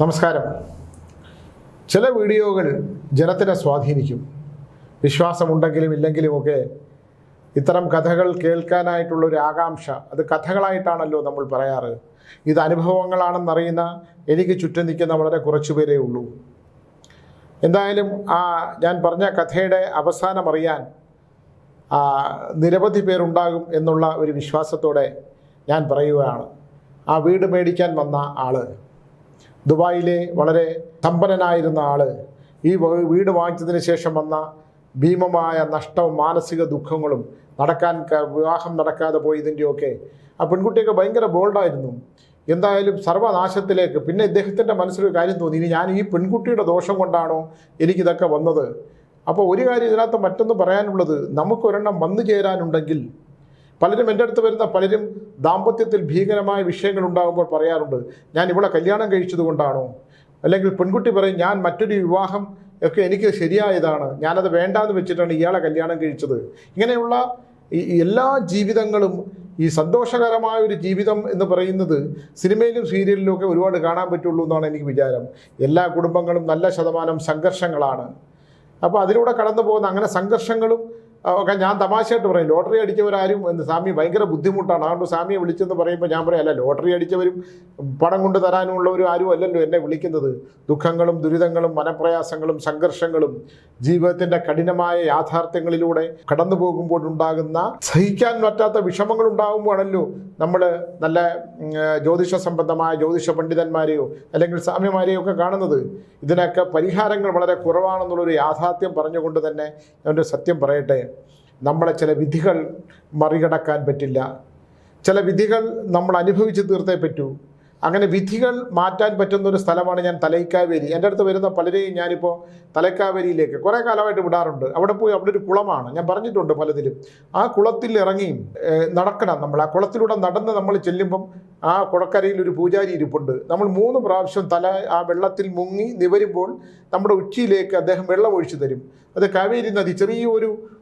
നമസ്കാരം. ചില വീഡിയോകൾ ജനത്തിനെ സ്വാധീനിക്കും. വിശ്വാസമുണ്ടെങ്കിലും ഇല്ലെങ്കിലുമൊക്കെ ഇത്തരം കഥകൾ കേൾക്കാനായിട്ടുള്ള ഒരു ആകാംക്ഷ അത് കഥകളായിട്ടാണല്ലോ നമ്മൾ പറയാറ്. ഇത് അനുഭവങ്ങളാണെന്നറിയുന്ന എനിക്ക് ചുറ്റും നിൽക്കുന്ന വളരെ കുറച്ചു പേരേ ഉള്ളൂ. എന്തായാലും ആ ഞാൻ പറഞ്ഞ കഥയുടെ അവസാനം അറിയാൻ നിരവധി പേരുണ്ടാകും എന്നുള്ള ഒരു വിശ്വാസത്തോടെ ഞാൻ പറയുകയാണ്. ആ വീട് മേടിക്കാൻ വന്ന ആൾ. ദുബായിലെ വളരെ സമ്പന്നനായിരുന്ന ആൾ ഈ വീട് വാങ്ങിച്ചതിന് ശേഷം വന്ന ഭീമമായ നഷ്ടവും മാനസിക ദുഃഖങ്ങളും നടക്കാൻ വിവാഹം നടക്കാതെ പോയതിന്റെയൊക്കെ ആ പെൺകുട്ടിയൊക്കെ ഭയങ്കര ബോൾഡായിരുന്നു. എന്തായാലും സർവനാശത്തിലേക്ക് പിന്നെ ഇദ്ദേഹത്തിന്റെ മനസ്സിലൊരു കാര്യം തോന്നി. ഇനി ഞാൻ ഈ പെൺകുട്ടിയുടെ ദോഷം കൊണ്ടാണോ എനിക്കിതൊക്കെ വന്നത്? അപ്പോൾ ഒരു കാര്യം ഇതിനകത്ത് മറ്റൊന്ന് പറയാനുള്ളത്. നമുക്കൊരെണ്ണം വന്നു ചേരാനുണ്ടെങ്കിൽ പലരും എന്റെ അടുത്ത് വരുന്ന പലരും ദാമ്പത്യത്തിൽ ഭീകരമായ വിഷയങ്ങൾ ഉണ്ടാകുമ്പോൾ പറയാറുണ്ട് ഞാൻ ഇവിടെ കല്യാണം കഴിച്ചത് കൊണ്ടാണോ? അല്ലെങ്കിൽ പെൺകുട്ടി പറയും ഞാൻ മറ്റൊരു വിവാഹം ഒക്കെ എനിക്ക് ശരിയായതാണ് ഞാനത് വേണ്ടാന്ന് വെച്ചിട്ടാണ് ഇയാളെ കല്യാണം കഴിച്ചത്. ഇങ്ങനെയുള്ള ഈ എല്ലാ ജീവിതങ്ങളും ഈ സന്തോഷകരമായ ഒരു ജീവിതം എന്ന് പറയുന്നത് സിനിമയിലും സീരിയലിലും ഒക്കെ ഒരുപാട് കാണാൻ പറ്റുള്ളൂ എന്നാണ് എനിക്ക് വിചാരം. എല്ലാ കുടുംബങ്ങളും നല്ല ശതമാനം സംഘർഷങ്ങളാണ്. അപ്പോൾ അതിലൂടെ കടന്നു പോകുന്ന അങ്ങനെ സംഘർഷങ്ങളും ഒക്കെ ഞാൻ തമാശയായിട്ട് പറയും. ലോട്ടറി അടിച്ചവരാരും എന്ന് സ്വാമി ഭയങ്കര ബുദ്ധിമുട്ടാണ്. അതുകൊണ്ട് സ്വാമിയെ വിളിച്ചെന്ന് പറയുമ്പോൾ ഞാൻ പറയും അല്ല ലോട്ടറി അടിച്ചവരും പണം കൊണ്ട് തരാനുള്ളവരും ആരും അല്ലല്ലോ എന്നെ വിളിക്കുന്നത്. ദുഃഖങ്ങളും ദുരിതങ്ങളും മനപ്രയാസങ്ങളും സംഘർഷങ്ങളും ജീവിതത്തിന്റെ കഠിനമായ യാഥാർത്ഥ്യങ്ങളിലൂടെ കടന്നു പോകുമ്പോഴുണ്ടാകുന്ന സഹിക്കാൻ പറ്റാത്ത വിഷമങ്ങൾ ഉണ്ടാകുമ്പോഴാണല്ലോ നമ്മൾ നല്ല ജ്യോതിഷ സംബന്ധമായ ജ്യോതിഷ പണ്ഡിതന്മാരെയോ അല്ലെങ്കിൽ സ്വാമിമാരെയോ ഒക്കെ കാണുന്നത്. ഇതിനൊക്കെ പരിഹാരങ്ങൾ വളരെ കുറവാണെന്നുള്ളൊരു യാഥാർത്ഥ്യം പറഞ്ഞുകൊണ്ട് തന്നെ ഞാനൊരു സത്യം പറയട്ടെ. നമ്മളെ ചില വിധികൾ മറികടക്കാൻ പറ്റില്ല. ചില വിധികൾ നമ്മൾ അനുഭവിച്ച് തീർത്തേ പറ്റൂ. അങ്ങനെ വിധികൾ മാറ്റാൻ പറ്റുന്ന ഒരു സ്ഥലമാണ് ഞാൻ തലൈക്കാവേരി എന്റെ അടുത്ത് വരുന്ന പലരെയും ഞാനിപ്പോൾ തലൈക്കാവേരിയിലേക്ക് കുറേ കാലമായിട്ട് വിടാറുണ്ട്. അവിടെ പോയി അവിടെ ഒരു കുളമാണ്. ഞാൻ പറഞ്ഞിട്ടുണ്ട് പലതിലും. ആ കുളത്തിൽ ഇറങ്ങി നടക്കണം നമ്മൾ. ആ കുളത്തിലൂടെ നടന്ന് നമ്മൾ ചെല്ലുമ്പം ആ കുളക്കരയിൽ ഒരു പൂജാരി ഇരിപ്പുണ്ട്. നമ്മൾ മൂന്ന് പ്രാവശ്യം തല ആ വെള്ളത്തിൽ മുങ്ങി നിവരുമ്പോൾ നമ്മുടെ ഉച്ചയിലേക്ക് അദ്ദേഹം വെള്ളം ഒഴിച്ചു തരും. അത് കാവേരി നദി ചെറിയ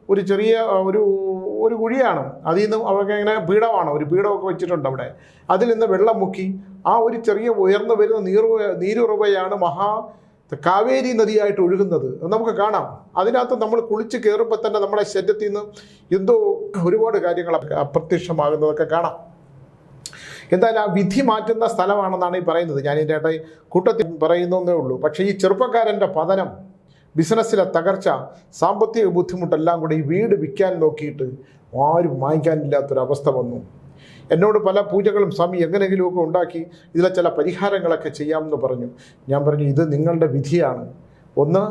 ഒരു ചെറിയ ഒരു ഒരു കുഴിയാണ്. അതിൽ നിന്ന് അവർക്ക് ഇങ്ങനെ പീഠമാണ്. ഒരു പീഠമൊക്കെ വെച്ചിട്ടുണ്ട് അവിടെ. അതിൽ നിന്ന് വെള്ളം മുക്കി ആ ഒരു ചെറിയ ഉയർന്നു വരുന്ന നീറു നീരുറവയാണ് മഹാ കാവേരി നദിയായിട്ട് ഒഴുകുന്നത്. നമുക്ക് കാണാം. അതിനകത്ത് നമ്മൾ കുളിച്ച് കയറുമ്പോൾ തന്നെ നമ്മുടെ ശരീരത്തിൽ നിന്ന് എന്തോ ഒരുപാട് കാര്യങ്ങൾ അപ്രത്യക്ഷമാകുന്നതൊക്കെ കാണാം. എന്തായാലും ആ വിധി മാറ്റുന്ന സ്ഥലമാണെന്നാണ് ഈ പറയുന്നത്. ഞാൻ ഇതിന്റെ കൂട്ടത്തിൽ പറയുന്നേ ഉള്ളൂ. പക്ഷേ ഈ ചെറുപ്പക്കാരന്റെ പതനം ബിസിനസ്സിലെ തകർച്ച സാമ്പത്തിക ബുദ്ധിമുട്ടെല്ലാം കൂടി ഈ വീട് വിൽക്കാൻ നോക്കിയിട്ട് ആരും വാങ്ങിക്കാനില്ലാത്തൊരവസ്ഥ വന്നു. എന്നോട് പല പൂജകളും സ്വാമി എങ്ങനെയെങ്കിലുമൊക്കെ ഉണ്ടാക്കി ഇതിലെ ചില പരിഹാരങ്ങളൊക്കെ ചെയ്യാമെന്ന് പറഞ്ഞു. ഞാൻ പറഞ്ഞു ഇത് നിങ്ങളുടെ വിധിയാണ്. ഒന്ന്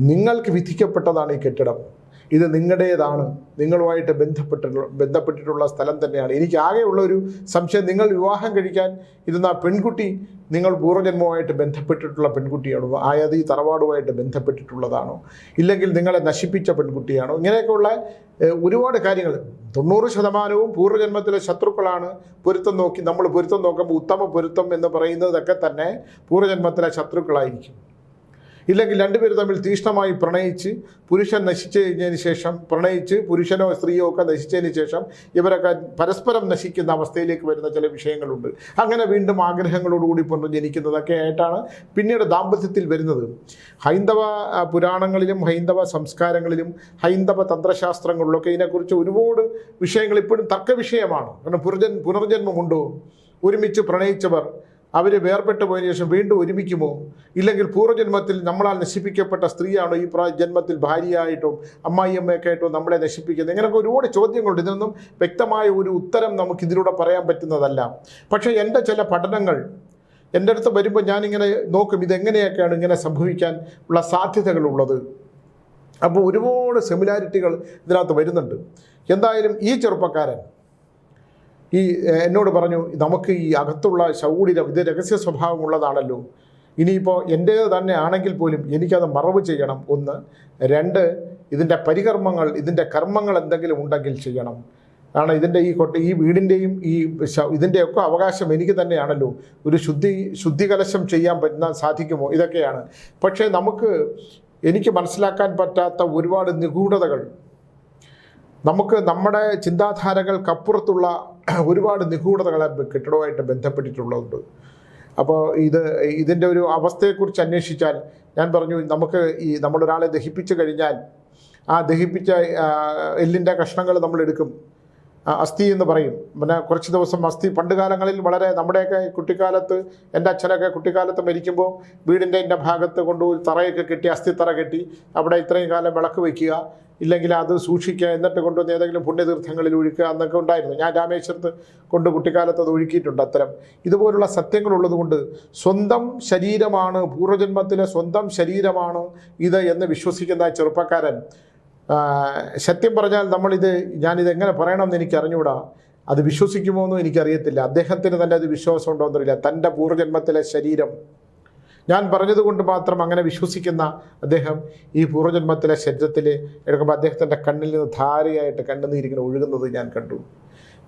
നിങ്ങൾക്ക് വിധിക്കപ്പെട്ടതാണ് ഈ കെട്ടിടം. ഇത് നിങ്ങളുടേതാണ്. നിങ്ങളുമായിട്ട് ബന്ധപ്പെട്ടിട്ടുള്ള ബന്ധപ്പെട്ടിട്ടുള്ള സ്ഥലം തന്നെയാണ്. എനിക്ക് ആകെയുള്ള ഒരു സംശയം നിങ്ങൾ വിവാഹം കഴിക്കാൻ ഇരുന്ന ആ പെൺകുട്ടി നിങ്ങൾ പൂർവജന്മവുമായിട്ട് ബന്ധപ്പെട്ടിട്ടുള്ള പെൺകുട്ടിയാണോ? ആയത് ഈ തറവാടുമായിട്ട് ബന്ധപ്പെട്ടിട്ടുള്ളതാണോ? ഇല്ലെങ്കിൽ നിങ്ങളെ നശിപ്പിച്ച പെൺകുട്ടിയാണോ? ഇങ്ങനെയൊക്കെയുള്ള ഒരുപാട് കാര്യങ്ങൾ. തൊണ്ണൂറ് ശതമാനവും പൂർവജന്മത്തിലെ ശത്രുക്കളാണ് പൊരുത്തം നോക്കി നമ്മൾ പൊരുത്തം നോക്കുമ്പോൾ ഉത്തമ പൊരുത്തം എന്ന് പറയുന്നതൊക്കെ തന്നെ പൂർവജന്മത്തിലെ ശത്രുക്കളായിരിക്കും. ഇല്ലെങ്കിൽ രണ്ടുപേരും തമ്മിൽ തീഷ്ണമായി പ്രണയിച്ച് പുരുഷൻ നശിച്ചു കഴിഞ്ഞതിന് ശേഷം പ്രണയിച്ച് പുരുഷനോ സ്ത്രീയോ ഒക്കെ നശിച്ചതിന് ശേഷം ഇവരൊക്കെ പരസ്പരം നശിക്കുന്ന അവസ്ഥയിലേക്ക് വരുന്ന ചില വിഷയങ്ങളുണ്ട്. അങ്ങനെ വീണ്ടും ആഗ്രഹങ്ങളോടുകൂടി പുനർജനിക്കുന്നതൊക്കെ ആയിട്ടാണ് പിന്നീട് ദാമ്പത്യത്തിൽ വരുന്നത്. ഹൈന്ദവ പുരാണങ്ങളിലും ഹൈന്ദവ സംസ്കാരങ്ങളിലും ഹൈന്ദവ തന്ത്രശാസ്ത്രങ്ങളിലൊക്കെ ഇതിനെക്കുറിച്ച് ഒരുപാട് വിഷയങ്ങൾ ഇപ്പോഴും തർക്ക വിഷയമാണ് കാരണം പുനർജൻ പുനർജന്മമുണ്ടോ? ഒരുമിച്ച് പ്രണയിച്ചവർ അവർ വേർപെട്ട് പോയതിനു ശേഷം വീണ്ടും ഒരുമിക്കുമോ? ഇല്ലെങ്കിൽ പൂർവജന്മത്തിൽ നമ്മളാൽ നശിപ്പിക്കപ്പെട്ട സ്ത്രീയാണോ ഈ പ്രാ ജന്മത്തിൽ ഭാര്യയായിട്ടും അമ്മായിയമ്മയൊക്കെ ആയിട്ടോ നമ്മളെ നശിപ്പിക്കുന്നത്? ഇങ്ങനെയൊക്കെ ഒരുപാട് ചോദ്യങ്ങളുണ്ട്. ഇതിനൊന്നും വ്യക്തമായ ഒരു ഉത്തരം നമുക്ക് ഇതിലൂടെ പറയാൻ പറ്റുന്നതല്ല. പക്ഷേ എന്റെ ചില പഠനങ്ങൾ എന്റെ അടുത്ത് വരുമ്പോൾ ഞാനിങ്ങനെ നോക്കും ഇതെങ്ങനെയൊക്കെയാണ് ഇങ്ങനെ സംഭവിക്കാൻ ഉള്ള സാധ്യതകളുള്ളത്. അപ്പോൾ ഒരുപാട് സിമിലാരിറ്റികൾ ഇതിനകത്ത് വരുന്നുണ്ട്. എന്തായാലും ഈ ചെറുപ്പക്കാരൻ ഈ എന്നോട് പറഞ്ഞു നമുക്ക് ഈ അകത്തുള്ള ശൗടിരം ഇത് രഹസ്യ സ്വഭാവമുള്ളതാണല്ലോ. ഇനിയിപ്പോൾ എന്റേത് തന്നെ ആണെങ്കിൽ പോലും എനിക്കത് മറവ് ചെയ്യണം. ഒന്ന്. രണ്ട്. ഇതിന്റെ പരികർമ്മങ്ങൾ ഇതിന്റെ കർമ്മങ്ങൾ എന്തെങ്കിലും ഉണ്ടെങ്കിൽ ചെയ്യണം. കാരണം ഇതിന്റെ ഈ കൊട്ട ഈ വീടിന്റെയും ഈ ഇതിന്റെയൊക്കെ അവകാശം എനിക്ക് തന്നെയാണല്ലോ. ഒരു ശുദ്ധി ശുദ്ധികലശം ചെയ്യാൻ പറ്റുന്ന സാധിക്കുമോ? ഇതൊക്കെയാണ്. പക്ഷേ നമുക്ക് എനിക്ക് മനസ്സിലാക്കാൻ പറ്റാത്ത ഒരുപാട് നിഗൂഢതകൾ. നമുക്ക് നമ്മുടെ ചിന്താധാരകൾക്കപ്പുറത്തുള്ള ഒരുപാട് നിഗൂഢതകളെ കെട്ടിടവുമായിട്ട് ബന്ധപ്പെട്ടിട്ടുള്ളതുണ്ട്. അപ്പോൾ ഇത് ഇതിന്റെ ഒരു അവസ്ഥയെക്കുറിച്ച് അന്വേഷിച്ചാൽ ഞാൻ പറഞ്ഞു നമുക്ക് ഈ നമ്മളൊരാളെ ദഹിപ്പിച്ചു കഴിഞ്ഞാൽ ആ ദഹിപ്പിച്ച എല്ലിന്റെ കഷ്ണങ്ങൾ നമ്മൾ എടുക്കും അസ്ഥി എന്ന് പറയും. പിന്നെ കുറച്ച് ദിവസം അസ്ഥി പണ്ട് കാലങ്ങളിൽ വളരെ നമ്മുടെയൊക്കെ കുട്ടിക്കാലത്ത് എന്റെ അച്ഛനൊക്കെ കുട്ടിക്കാലത്ത് മരിക്കുമ്പോൾ വീടിന്റെ ഇന്ന ഭാഗത്ത് കൊണ്ടുപോയി തറയൊക്കെ കെട്ടി അസ്ഥി തറ കെട്ടി അവിടെ ഇത്രയും കാലം വിളക്ക് വയ്ക്കുക. ഇല്ലെങ്കിൽ അത് സൂക്ഷിക്കുക എന്നിട്ട് കൊണ്ടുവന്ന് ഏതെങ്കിലും പുണ്യതീർത്ഥങ്ങളിൽ ഒഴുക്കുക എന്നൊക്കെ ഉണ്ടായിരുന്നു. ഞാൻ രാമേശ്വരത്ത് കൊണ്ട് കുട്ടിക്കാലത്ത് അത് ഒഴുക്കിയിട്ടുണ്ട് അത്തരം. ഇതുപോലുള്ള സത്യങ്ങളുള്ളത് കൊണ്ട് സ്വന്തം ശരീരമാണ് പൂർവജന്മത്തിലെ സ്വന്തം ശരീരമാണ് ഇത് എന്ന് വിശ്വസിക്കുന്ന ചെറുപ്പക്കാരൻ സത്യം പറഞ്ഞാൽ നമ്മളിത് ഞാനിത് എങ്ങനെ പറയണമെന്ന് എനിക്ക് അറിഞ്ഞുകൂടാ അത് വിശ്വസിക്കുമോ എന്നും എനിക്കറിയത്തില്ല. അദ്ദേഹത്തിന് തന്നെ അത് വിശ്വാസം ഉണ്ടോ എന്നറിയില്ല. തന്റെ പൂർവജന്മത്തിലെ ശരീരം ഞാൻ പറഞ്ഞതുകൊണ്ട് മാത്രം അങ്ങനെ വിശ്വസിക്കുന്ന അദ്ദേഹം ഈ പൂർവജന്മത്തിലെ ശരീരത്തിൽ എടുക്കുമ്പോൾ അദ്ദേഹത്തിന്റെ കണ്ണിൽ നിന്ന് ധാരയായിട്ട് കണ്ണുനീരിങ്ങനെ ഒഴുകുന്നത് ഞാൻ കണ്ടു.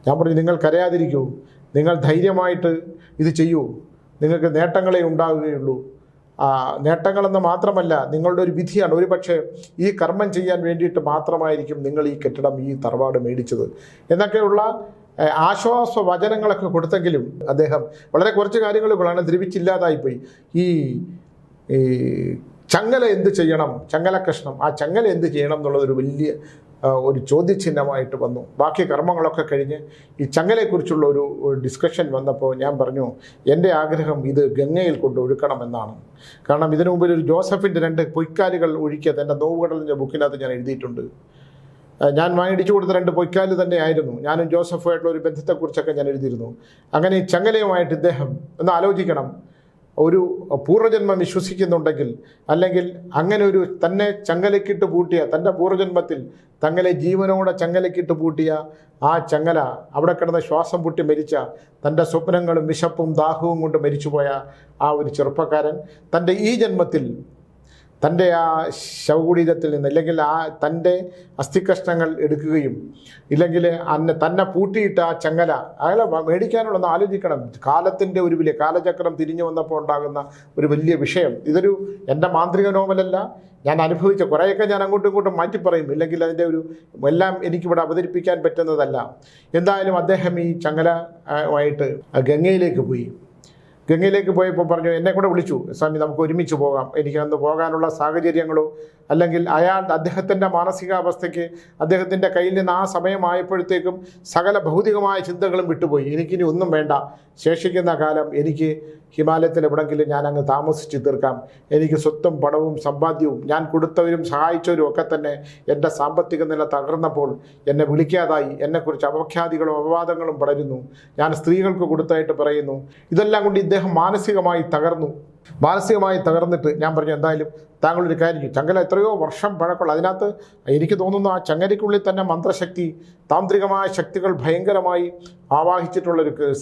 ഞാൻ പറഞ്ഞു നിങ്ങൾ കരയാതിരിക്കൂ. നിങ്ങൾ ധൈര്യമായിട്ട് ഇത് ചെയ്യൂ. നിങ്ങൾക്ക് നേട്ടങ്ങളെ ഉണ്ടാവുകയുള്ളൂ. ആ, നേട്ടങ്ങളെന്ന് മാത്രമല്ല നിങ്ങളുടെ ഒരു വിധിയാണ്. ഒരു പക്ഷേ ഈ കർമ്മം ചെയ്യാൻ വേണ്ടിയിട്ട് മാത്രമായിരിക്കും നിങ്ങൾ ഈ കെട്ടിടം ഈ തറവാട് മേടിച്ചത്. എന്നൊക്കെയുള്ള ഏ, ആശ്വാസ വചനങ്ങളൊക്കെ കൊടുത്തെങ്കിലും അദ്ദേഹം വളരെ കുറച്ച് കാര്യങ്ങളുകളാണ് ദ്രവിച്ചില്ലാതായിപ്പോയി. പോയി ഈ ചങ്ങല എന്ത് ചെയ്യണം ചങ്ങല കഷ്ണം ആ ചങ്ങല എന്ത് ചെയ്യണം എന്നുള്ളതൊരു വലിയ ഒരു ചോദ്യചിഹ്നമായിട്ട് വന്നു. ബാക്കി കർമ്മങ്ങളൊക്കെ കഴിഞ്ഞ് ഈ ചങ്ങലയെക്കുറിച്ചുള്ള ഒരു ഡിസ്കഷൻ വന്നപ്പോൾ ഞാൻ പറഞ്ഞു എന്റെ ആഗ്രഹം ഇത് ഗംഗയിൽ കൊണ്ട് ഒഴുക്കണമെന്നാണ്. കാരണം ഇതിനു മുമ്പിൽ ഒരു ജോസഫിന്റെ രണ്ട് പൊയ്ക്കാലുകൾ ഒഴുക്കിയത് എന്റെ നോവുകടലിന്റെ ബുക്കിനകത്ത് ഞാൻ എഴുതിയിട്ടുണ്ട്. ഞാൻ വാങ്ങിച്ചു കൊടുത്ത രണ്ട് പൊയ്ക്കാൽ തന്നെയായിരുന്നു. ഞാനും ജോസഫുമായിട്ടുള്ള ഒരു ബന്ധത്തെക്കുറിച്ചൊക്കെ ഞാൻ എഴുതിയിരുന്നു. അങ്ങനെ ചങ്ങലയുമായിട്ട് ഇദ്ദേഹം ഒന്ന് ആലോചിക്കണം. ഒരു പൂർവജന്മം വിശ്വസിക്കുന്നുണ്ടെങ്കിൽ അല്ലെങ്കിൽ അങ്ങനെ ഒരു തന്നെ ചങ്ങലക്കിട്ട് പൂട്ടിയ തന്റെ പൂർവജന്മത്തിൽ തങ്ങളെ ജീവനോടെ ചങ്ങലക്കിട്ട് പൂട്ടിയ ആ ചങ്ങല അവിടെ കിടന്ന് ശ്വാസം പൊട്ടി മരിച്ച തന്റെ സ്വപ്നങ്ങളും വിശപ്പും ദാഹവും കൊണ്ട് മരിച്ചുപോയ ആ ഒരു ചെറുപ്പക്കാരൻ തന്റെ ഈ ജന്മത്തിൽ തന്റെ ആ ശവകുടീരത്തിൽ നിന്ന് അല്ലെങ്കിൽ ആ തന്റെ അസ്ഥികഷ്ണങ്ങൾ എടുക്കുകയും ഇല്ലെങ്കിൽ അന്നെ തന്നെ പൂട്ടിയിട്ട ആ ചങ്ങല അയാളെ മേടിക്കാനുള്ളതെന്ന് ആലോചിക്കണം. കാലത്തിന്റെ ഒരു വലിയ കാലചക്രം തിരിഞ്ഞു വന്നപ്പോൾ ഉണ്ടാകുന്ന ഒരു വലിയ വിഷയം. ഇതൊരു എന്റെ മാന്ത്രിക നോവലല്ല. ഞാൻ അനുഭവിച്ച കുറേയൊക്കെ ഞാൻ അങ്ങോട്ടും ഇങ്ങോട്ടും മാറ്റി പറയും. ഇല്ലെങ്കിൽ അതിന്റെ ഒരു എല്ലാം എനിക്കിവിടെ അവതരിപ്പിക്കാൻ പറ്റുന്നതല്ല. എന്തായാലും അദ്ദേഹം ഈ ചങ്ങല ആയിട്ട് ഗംഗയിലേക്ക് പോയി. ഗംഗയിലേക്ക് പോയപ്പോൾ പറഞ്ഞു എന്നെ കൂടെ വിളിച്ചു. സ്വാമി നമുക്ക് ഒരുമിച്ച് പോകാം. എനിക്ക് അന്ന് പോകാനുള്ള സാഹചര്യങ്ങളോ അല്ലെങ്കിൽ അയാൾ അദ്ദേഹത്തിന്റെ മാനസികാവസ്ഥയ്ക്ക് അദ്ദേഹത്തിന്റെ കയ്യിൽ നിന്ന് ആ സമയമായപ്പോഴത്തേക്കും സകല ഭൗതികമായ ചിന്തകളും വിട്ടുപോയി. എനിക്കിനി ഒന്നും വേണ്ട. ശേഷിക്കുന്ന കാലം എനിക്ക് ഹിമാലയത്തിൽ എവിടെങ്കിലും ഞാൻ അങ്ങ് താമസിച്ച് തീർക്കാം. എനിക്ക് സ്വത്തും പണവും സമ്പാദ്യവും ഞാൻ കൊടുത്തവരും സഹായിച്ചവരും ഒക്കെ തന്നെ എന്റെ സാമ്പത്തിക നില തകർന്നപ്പോൾ എന്നെ വിളിക്കാതായി. എന്നെക്കുറിച്ച് അപഖ്യാതികളും അപവാദങ്ങളും പടരുന്നു. ഞാൻ സ്ത്രീകൾക്ക് കൊടുത്തായിട്ട് പറയുന്നു. ഇതെല്ലാം കൊണ്ട് ഇദ്ദേഹം മാനസികമായി തകർന്നു. മാനസികമായി തകർന്നിട്ട് ഞാൻ പറഞ്ഞു എന്തായാലും താങ്കളൊരു കാര്യം ചങ്ങല എത്രയോ വർഷം പഴക്കമുള്ള അതിനകത്ത് എനിക്ക് തോന്നുന്നു ആ ചങ്ങലയ്ക്കുള്ളിൽ തന്നെ മന്ത്രശക്തി താന്ത്രികമായ ശക്തികൾ ഭയങ്കരമായി ആവാഹിച്ചിട്ടുള്ളൊരു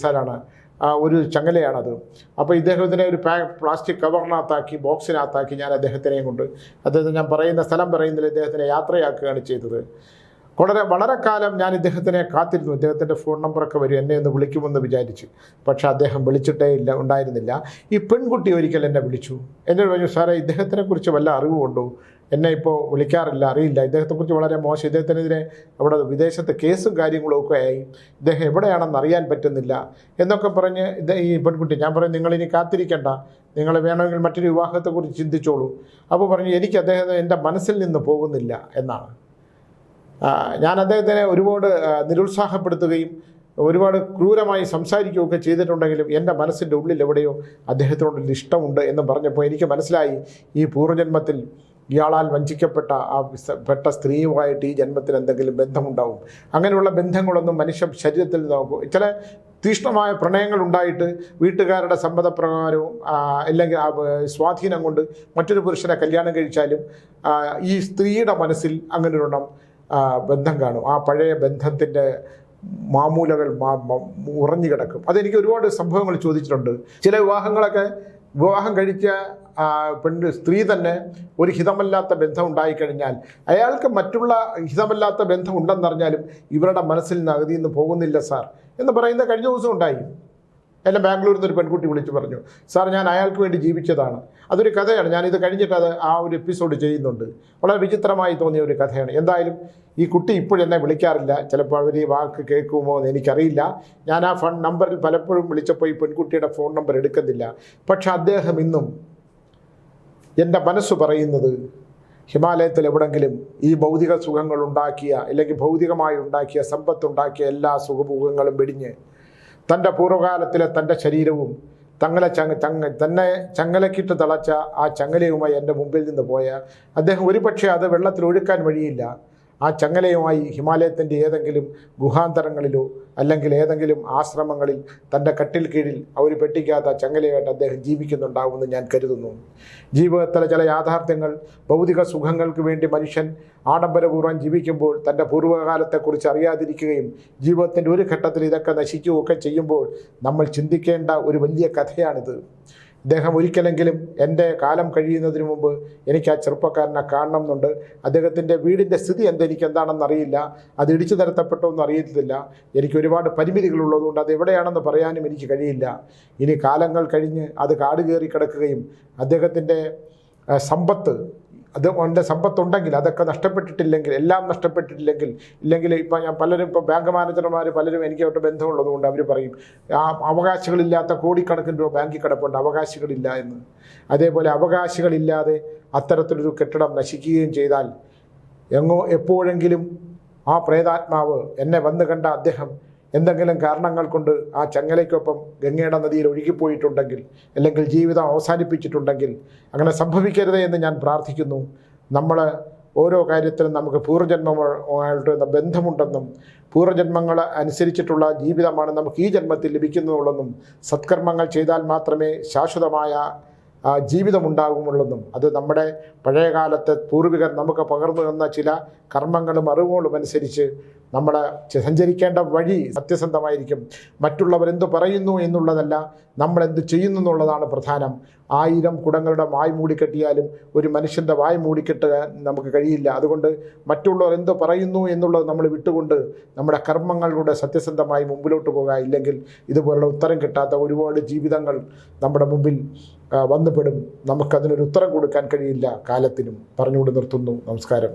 ആ ഒരു ചങ്ങലയാണത്. അപ്പോൾ ഇദ്ദേഹം ഇതിനെ ഒരു പാ പ്ലാസ്റ്റിക് കവറിനകത്താക്കി ബോക്സിനകത്താക്കി ഞാൻ അദ്ദേഹത്തിനെയും കൊണ്ട് അദ്ദേഹത്തെ ഞാൻ പറയുന്ന സ്ഥലം പറയുന്നതിൽ ഇദ്ദേഹത്തിനെ യാത്രയാക്കുകയാണ് ചെയ്തത്. വളരെ വളരെ കാലം ഞാൻ ഇദ്ദേഹത്തിനെ കാത്തിരുന്നു. ഇദ്ദേഹത്തിന്റെ ഫോൺ നമ്പറൊക്കെ വരും. എന്നെ ഒന്ന് വിളിക്കുമെന്ന് വിചാരിച്ചു. പക്ഷേ അദ്ദേഹം വിളിച്ചിട്ടേ ഇല്ല ഉണ്ടായിരുന്നില്ല. ഈ പെൺകുട്ടി ഒരിക്കൽ എന്നെ വിളിച്ചു. എന്നോട് പറഞ്ഞു സാറേ ഇദ്ദേഹത്തിനെ കുറിച്ച് വല്ല അറിവുമുണ്ടോ എന്നെ ഇപ്പോൾ വിളിക്കാറില്ല അറിയില്ല. ഇദ്ദേഹത്തെക്കുറിച്ച് വളരെ മോശം. ഇദ്ദേഹത്തിനെതിരെ അവിടെ വിദേശത്ത് കേസും കാര്യങ്ങളും ഒക്കെ ആയി. ഇദ്ദേഹം എവിടെയാണെന്ന് അറിയാൻ പറ്റുന്നില്ല. എന്നൊക്കെ പറഞ്ഞ് ഈ പെൺകുട്ടി ഞാൻ പറയും നിങ്ങളിനി കാത്തിരിക്കേണ്ട. നിങ്ങൾ വേണമെങ്കിൽ മറ്റൊരു വിവാഹത്തെക്കുറിച്ച് ചിന്തിച്ചോളൂ. അപ്പോൾ പറഞ്ഞു എനിക്ക് അദ്ദേഹം എന്റെ മനസ്സിൽ നിന്ന് പോകുന്നില്ല എന്നാണ്. ഞാൻ അദ്ദേഹത്തിനെ ഒരുപാട് നിരുത്സാഹപ്പെടുത്തുകയും ഒരുപാട് ക്രൂരമായി സംസാരിക്കുകയൊക്കെ ചെയ്തിട്ടുണ്ടെങ്കിലും എന്റെ മനസ്സിന്റെ ഉള്ളിൽ എവിടെയോ അദ്ദേഹത്തിനോടൊരു ഇഷ്ടമുണ്ട് എന്ന് പറഞ്ഞപ്പോൾ എനിക്ക് മനസ്സിലായി ഈ പൂർവജന്മത്തിൽ ഇയാളാൽ വഞ്ചിക്കപ്പെട്ട ആ പെട്ട സ്ത്രീയുമായിട്ട് ഈ ജന്മത്തിൽ എന്തെങ്കിലും ബന്ധമുണ്ടാവും. അങ്ങനെയുള്ള ബന്ധങ്ങളൊന്നും മനുഷ്യ ശരീരത്തിൽ നോക്കും ചില തീഷ്ണമായ പ്രണയങ്ങൾ ഉണ്ടായിട്ട് വീട്ടുകാരുടെ സമ്മതപ്രകാരവും അല്ലെങ്കിൽ സ്വാധീനം കൊണ്ട് മറ്റൊരു പുരുഷനെ കല്യാണം കഴിച്ചാലും ഈ സ്ത്രീയുടെ മനസ്സിൽ അങ്ങനെ ഒരെണ്ണം ആ, ബന്ധം കാണും. ആ പഴയ ബന്ധത്തിന്റെ മാമൂലകൾ ഉറഞ്ഞു കിടക്കും. അതെനിക്ക് ഒരുപാട് സംഭവങ്ങൾ ചോദിച്ചിട്ടുണ്ട്. ചില വിവാഹങ്ങളൊക്കെ വിവാഹം കഴിച്ച പെണ്ണ് സ്ത്രീ തന്നെ ഒരു ഹിതമല്ലാത്ത ബന്ധം ഉണ്ടായിക്കഴിഞ്ഞാൽ അയാൾക്ക് മറ്റുള്ള ഹിതമല്ലാത്ത ബന്ധം ഉണ്ടെന്നറിഞ്ഞാലും ഇവരുടെ മനസ്സിൽ നിന്ന് നിന്ന് പോകുന്നില്ല സാർ. എന്ന് പറയുന്ന കഴിഞ്ഞ ദിവസം ഉണ്ടായി. എന്നെ ബാംഗ്ലൂരിൽ നിന്ന് ഒരു പെൺകുട്ടി വിളിച്ചു പറഞ്ഞു സാർ ഞാൻ അയാൾക്ക് വേണ്ടി ജീവിച്ചതാണ്. അതൊരു കഥയാണ്. ഞാനിത് കഴിഞ്ഞിട്ട് അത് ആ ഒരു എപ്പിസോഡ് ചെയ്യുന്നുണ്ട്. വളരെ വിചിത്രമായി തോന്നിയ ഒരു കഥയാണ്. എന്തായാലും ഈ കുട്ടി ഇപ്പോഴും എന്നെ വിളിക്കാറില്ല. ചിലപ്പോൾ അവർ ഈ വാക്ക് കേൾക്കുമോ എന്ന് എനിക്കറിയില്ല. ഞാൻ ആ ഫോൺ നമ്പറിൽ പലപ്പോഴും വിളിച്ചപ്പോൾ ഈ പെൺകുട്ടിയുടെ ഫോൺ നമ്പർ എടുക്കുന്നില്ല. പക്ഷെ അദ്ദേഹം ഇന്നും എന്റെ മനസ്സ് പറയുന്നത് ഹിമാലയത്തിൽ എവിടെങ്കിലും ഈ ഭൗതിക സുഖങ്ങൾ ഉണ്ടാക്കിയ അല്ലെങ്കിൽ ഭൗതികമായി ഉണ്ടാക്കിയ സമ്പത്തുണ്ടാക്കിയ എല്ലാ സുഖഭോഗങ്ങളും വെടിഞ്ഞ് തന്റെ പൂർവകാലത്തിലെ തന്റെ ശരീരവും തങ്ങളെ ചങ്ങ ചങ്ങ തന്നെ ചങ്ങലക്കിട്ട് തളച്ച ആ ചങ്ങലയുമായി എന്റെ മുമ്പിൽ നിന്ന് പോയ അദ്ദേഹം ഒരുപക്ഷെ അത് വെള്ളത്തിൽ ഒഴുക്കാൻ വഴിയില്ല. ആ ചങ്ങലയുമായി ഹിമാലയത്തിന്റെ ഏതെങ്കിലും ഗുഹാന്തരങ്ങളിലോ അല്ലെങ്കിൽ ഏതെങ്കിലും ആശ്രമങ്ങളിൽ തന്റെ കട്ടിൽ കീഴിൽ അവർ പെട്ടിക്കാത്ത ചങ്ങലയായിട്ട് അദ്ദേഹം ജീവിക്കുന്നുണ്ടാവുമെന്ന് ഞാൻ കരുതുന്നു. ജീവിതത്തിലെ ചില യാഥാർത്ഥ്യങ്ങൾ ഭൗതിക സുഖങ്ങൾക്ക് വേണ്ടി മനുഷ്യൻ ആഡംബരപൂർവം ജീവിക്കുമ്പോൾ തന്റെ പൂർവകാലത്തെക്കുറിച്ച് അറിയാതിരിക്കുകയും ജീവിതത്തിന്റെ ഒരു ഘട്ടത്തിൽ ഇതൊക്കെ നശിക്കുകയൊക്കെ ചെയ്യുമ്പോൾ നമ്മൾ ചിന്തിക്കേണ്ട ഒരു വലിയ കഥയാണിത്. ഇദ്ദേഹം ഒരിക്കലെങ്കിലും എന്റെ കാലം കഴിയുന്നതിന് മുമ്പ് എനിക്ക് ആ ചെറുപ്പക്കാരനെ കാണണം എന്നുണ്ട് അദ്ദേഹത്തിന്റെ വീടിന്റെ സ്ഥിതി എന്തെനിക്ക് എന്താണെന്ന് അറിയില്ല. അത് ഇടിച്ചു നിരത്തപ്പെട്ടോ അറിയത്തില്ല. എനിക്ക് ഒരുപാട് പരിമിതികളുള്ളതുകൊണ്ട് അത് എവിടെയാണെന്ന് പറയാനും എനിക്ക് കഴിയില്ല. ഇനി കാലങ്ങൾ കഴിഞ്ഞ് അത് കാട് കയറി കിടക്കുകയും അദ്ദേഹത്തിന്റെ സമ്പത്ത് അത് അവന്റെ സമ്പത്തുണ്ടെങ്കിൽ അതൊക്കെ നഷ്ടപ്പെട്ടിട്ടില്ലെങ്കിൽ എല്ലാം നഷ്ടപ്പെട്ടിട്ടില്ലെങ്കിൽ ഇല്ലെങ്കിൽ ഇപ്പം ഞാൻ പലരും ഇപ്പം ബാങ്ക് മാനേജർമാർ പലരും എനിക്കായിട്ട് ബന്ധമുള്ളതുകൊണ്ട് അവർ പറയും ആ അവകാശികളില്ലാത്ത കോടിക്കണക്കിന് രൂപ ബാങ്കിൽ കിടപ്പുണ്ട് അവകാശികളില്ല എന്ന്. അതേപോലെ അവകാശികളില്ലാതെ അത്തരത്തിലൊരു കെട്ടിടം നശിക്കുകയും ചെയ്താൽ എങ്ങോ എപ്പോഴെങ്കിലും ആ പ്രേതാത്മാവ് എന്നെ വന്നു കണ്ട അദ്ദേഹം എന്തെങ്കിലും കാരണങ്ങൾ കൊണ്ട് ആ ചങ്ങലയ്ക്കൊപ്പം ഗംഗയുടെ നദിയിൽ ഒഴുകിപ്പോയിട്ടുണ്ടെങ്കിൽ അല്ലെങ്കിൽ ജീവിതം അവസാനിപ്പിച്ചിട്ടുണ്ടെങ്കിൽ അങ്ങനെ സംഭവിക്കരുത് എന്ന് ഞാൻ പ്രാർത്ഥിക്കുന്നു. നമ്മൾ ഓരോ കാര്യത്തിലും നമുക്ക് പൂർവജന്മമായിട്ട് ബന്ധമുണ്ടെന്നും പൂർവജന്മങ്ങൾ അനുസരിച്ചിട്ടുള്ള ജീവിതമാണ് നമുക്ക് ഈ ജന്മത്തിൽ ലഭിക്കുന്നുള്ളെന്നും സത്കർമ്മങ്ങൾ ചെയ്താൽ മാത്രമേ ശാശ്വതമായ ജീവിതമുണ്ടാകുമുള്ളെന്നും അത് നമ്മുടെ പഴയകാലത്തെ പൂർവികർ നമുക്ക് പകർന്നു തന്ന ചില കർമ്മങ്ങളും അറിവുകളും അനുസരിച്ച് നമ്മൾ സഞ്ചരിക്കേണ്ട വഴി സത്യസന്ധമായിരിക്കും. മറ്റുള്ളവർ എന്തു പറയുന്നു എന്നുള്ളതല്ല നമ്മളെന്ത് ചെയ്യുന്നു എന്നുള്ളതാണ് പ്രധാനം. ആയിരം കുടങ്ങളുടെ വായ് മൂടിക്കെട്ടിയാലും ഒരു മനുഷ്യന്റെ വായ് മൂടിക്കെട്ട് നമുക്ക് കഴിയില്ല. അതുകൊണ്ട് മറ്റുള്ളവർ എന്ത് പറയുന്നു എന്നുള്ളത് നമ്മൾ വിട്ടുകൊണ്ട് നമ്മുടെ കർമ്മങ്ങളിലൂടെ സത്യസന്ധമായി മുമ്പിലോട്ട് പോകുക ഇല്ലെങ്കിൽ ഇതുപോലുള്ള ഉത്തരം കിട്ടാത്ത ഒരുപാട് ജീവിതങ്ങൾ നമ്മുടെ മുമ്പിൽ വന്നുപെടും. നമുക്കതിനൊരു ഉത്തരം കൊടുക്കാൻ കഴിയില്ല കാലത്തിനും. പറഞ്ഞുകൊണ്ട് നിർത്തുന്നു. നമസ്കാരം.